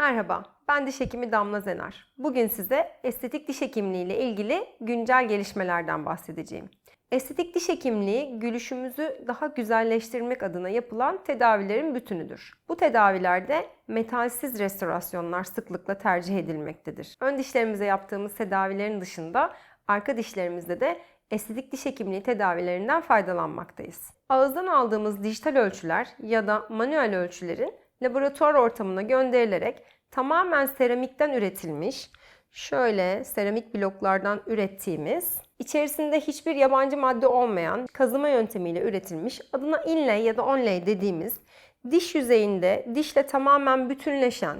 Merhaba, ben diş hekimi Damla Zener. Bugün size estetik diş hekimliği ile ilgili güncel gelişmelerden bahsedeceğim. Estetik diş hekimliği gülüşümüzü daha güzelleştirmek adına yapılan tedavilerin bütünüdür. Bu tedavilerde metalsiz restorasyonlar sıklıkla tercih edilmektedir. Ön dişlerimize yaptığımız tedavilerin dışında arka dişlerimizde de estetik diş hekimliği tedavilerinden faydalanmaktayız. Ağızdan aldığımız dijital ölçüler ya da manuel ölçülerin laboratuvar ortamına gönderilerek tamamen seramikten üretilmiş, şöyle seramik bloklardan ürettiğimiz, içerisinde hiçbir yabancı madde olmayan kazıma yöntemiyle üretilmiş, adına inlay ya da onlay dediğimiz diş yüzeyinde dişle tamamen bütünleşen,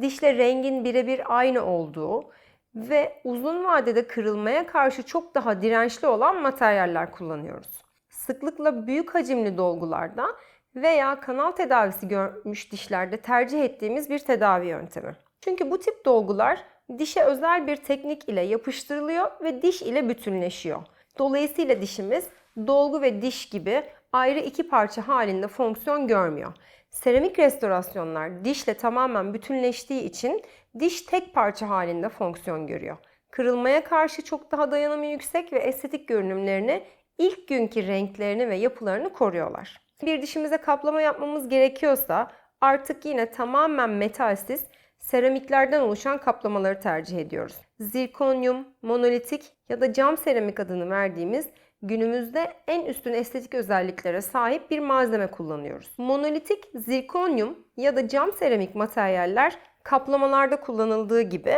dişle rengin birebir aynı olduğu ve uzun vadede kırılmaya karşı çok daha dirençli olan materyaller kullanıyoruz. Sıklıkla büyük hacimli dolgularda veya kanal tedavisi görmüş dişlerde tercih ettiğimiz bir tedavi yöntemi. Çünkü bu tip dolgular dişe özel bir teknik ile yapıştırılıyor ve diş ile bütünleşiyor. Dolayısıyla dişimiz dolgu ve diş gibi ayrı iki parça halinde fonksiyon görmüyor. Seramik restorasyonlar dişle tamamen bütünleştiği için diş tek parça halinde fonksiyon görüyor. Kırılmaya karşı çok daha dayanımı yüksek ve estetik görünümlerini ilk günkü renklerini ve yapılarını koruyorlar. Bir dişimize kaplama yapmamız gerekiyorsa artık yine tamamen metalsiz seramiklerden oluşan kaplamaları tercih ediyoruz. Zirkonyum, monolitik ya da cam seramik adını verdiğimiz günümüzde en üstün estetik özelliklere sahip bir malzeme kullanıyoruz. Monolitik, zirkonyum ya da cam seramik materyaller kaplamalarda kullanıldığı gibi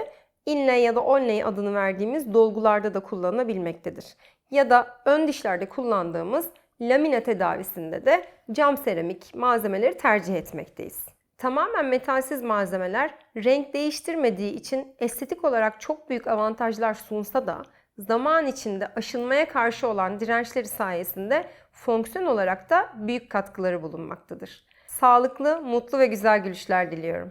inlay ya da onlay adını verdiğimiz dolgularda da kullanılabilmektedir. Ya da ön dişlerde kullandığımız lamina tedavisinde de cam seramik malzemeleri tercih etmekteyiz. Tamamen metalsiz malzemeler renk değiştirmediği için estetik olarak çok büyük avantajlar sunsa da zaman içinde aşınmaya karşı olan dirençleri sayesinde fonksiyon olarak da büyük katkıları bulunmaktadır. Sağlıklı, mutlu ve güzel gülüşler diliyorum.